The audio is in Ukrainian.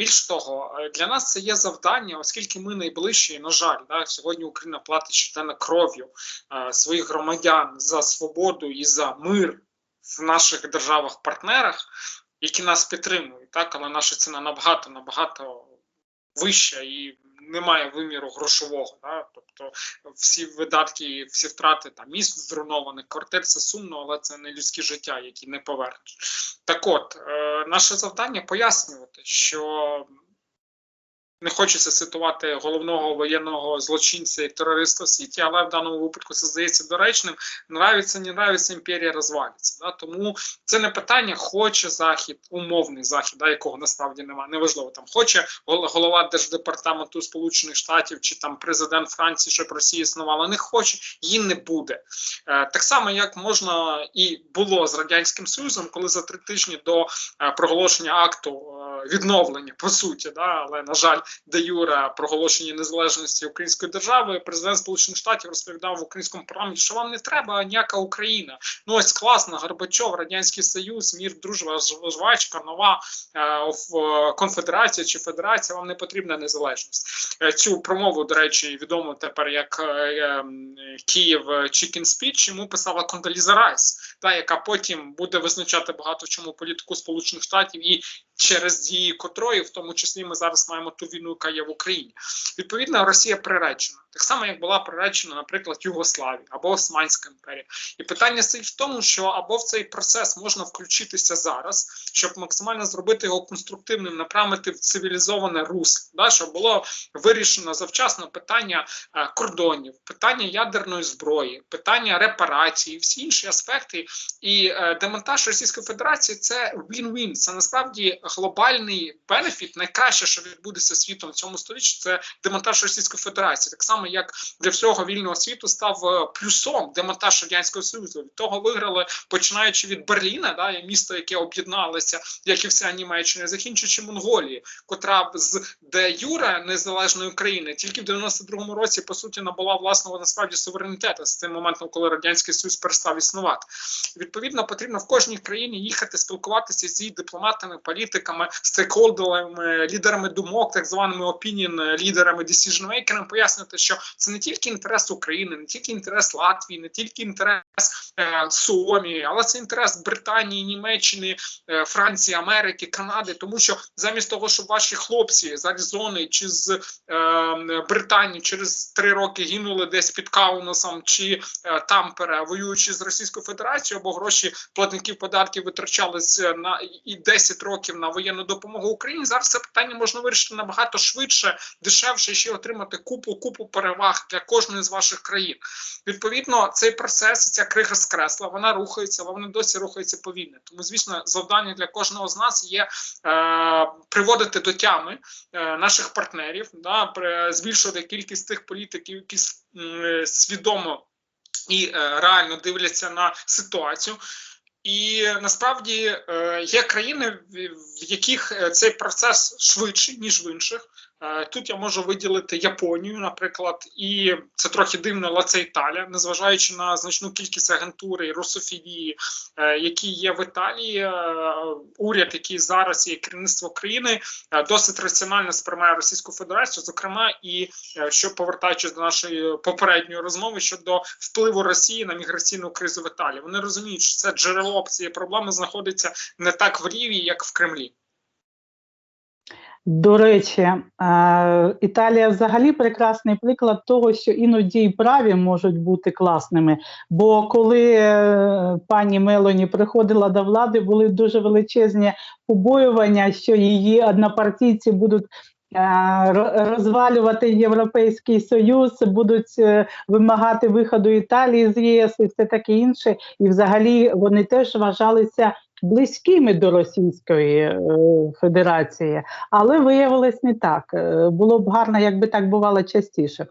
Більш того, е, для нас це є завдання, оскільки ми найближчі, на жаль, да, сьогодні Україна платить щоденно кров'ю е, своїх громадян за свободу і за мир в наших державах-партнерах, які нас підтримують, так, але наша ціна набагато набагато вища і немає виміру грошового. Да? Тобто всі видатки, всі втрати там міст зруйнованих, квартир це сумно, але це не людські життя, які не повернуть. Так от, е, наше завдання пояснювати, що не хочеться цитувати головного воєнного злочинця і терориста в світі, але в даному випадку це здається доречним. Нравиться, не нравиться, імперія розвалиться. Да? Тому це не питання, хоче захід, умовний захід, да, якого насправді немає. Неважливо там хоче гол- голова держдепартаменту Сполучених Штатів чи там президент Франції, щоб Росія існувала. Не хоче, її не буде. Е, так само, як можна і було з радянським Союзом, коли за три тижні до е, проголошення акту е, відновлення по суті, да, але на жаль, де юре проголошення незалежності Української держави, президент Сполучених Штатів розповідав в українському парламенті, що вам не треба ніяка Україна. Ну ось класно, Горбачов, Радянський Союз, мір, дружба, жвачка, нова е, е, конфедерація чи федерація. Вам не потрібна незалежність. Е, Цю промову, до речі, відомо тепер як е, е, Київ Chicken Speech, йому писала Кондоліза Райс, та яка потім буде визначати багато в чому політику Сполучених Штатів і через дії котрої, в тому числі, ми зараз маємо ту війну, яка є в Україні. Відповідно, Росія приречена, так само як була приречена, наприклад, Югославія або Османська імперія. І питання стоїть в тому, що або в цей процес можна включитися зараз, щоб максимально зробити його конструктивним, направити в цивілізоване русло, да, щоб було вирішено завчасно питання е, кордонів, питання ядерної зброї, питання репарації, всі інші аспекти. І е, демонтаж Російської Федерації це win-win. Це насправді глобальний бенефіт. Найкраще, що відбудеться світом в цьому столітті, це демонтаж Російської Федерації. Так само, як для всього вільного світу став е, плюсом демонтаж радянського союзу. Від того виграли починаючи від Берліна, да, місто, яке об'єдналося, як і вся Німеччина, закінчуючи Монголії, котра з де юре незалежної України тільки в 92-му році по суті набула власного насправді суверенітету з тим моментом, коли радянський союз перестав існувати. Відповідно, потрібно в кожній країні їхати спілкуватися з її дипломатами, політиками, стейкхолдерами, лідерами думок, так званими opinion лідерами, decision makerами, пояснити, що це не тільки інтерес України, не тільки інтерес Латвії, не тільки інтерес е, Суомії, але це інтерес Британії, Німеччини, е, Франції, Америки, Канади, тому що замість того, щоб ваші хлопці з Аризони чи з е, Британії через три роки гинули десь під Каунасом чи е, Тампере, воюючи з Російською Федерацією, або гроші платників податків витрачалися на і 10 років на воєнну допомогу Україні. Зараз це питання можна вирішити набагато швидше, дешевше і ще отримати купу купу переваг для кожної з ваших країн. Відповідно, цей процес, ця крига скресла, вона рухається, але вона досі рухається повільно. Тому, звісно, завдання для кожного з нас є е, приводити до тями е, наших партнерів, да, при- збільшувати кількість тих політиків, які с- свідомо і е, реально дивляться на ситуацію. І насправді е, є країни, в, яких е, цей процес швидший, ніж в інших. Е, Тут я можу виділити Японію, наприклад, і це трохи дивно, але це Італія, незважаючи на значну кількість агентури і русофілії, е, які є в Італії, е, уряд, який зараз є керівництво країни, досить раціонально сприймає Російську Федерацію, зокрема, і що повертаючись до нашої попередньої розмови щодо впливу Росії на міграційну кризу в Італії, вони розуміють, що це джерело цієї проблеми знаходиться не так в Ріві, як в Кремлі. До речі, е, Італія взагалі прекрасний приклад того, що іноді і праві можуть бути класними. Бо коли е, пані Мелоні приходила до влади, були дуже величезні побоювання, що її однопартійці будуть. е, Розвалювати Європейський Союз, будуть вимагати виходу Італії з ЄС і все таке інше. І взагалі вони теж вважалися близькими до Російської е, Федерації. Але виявилось не так. Е, Було б гарно, якби так бувало частіше.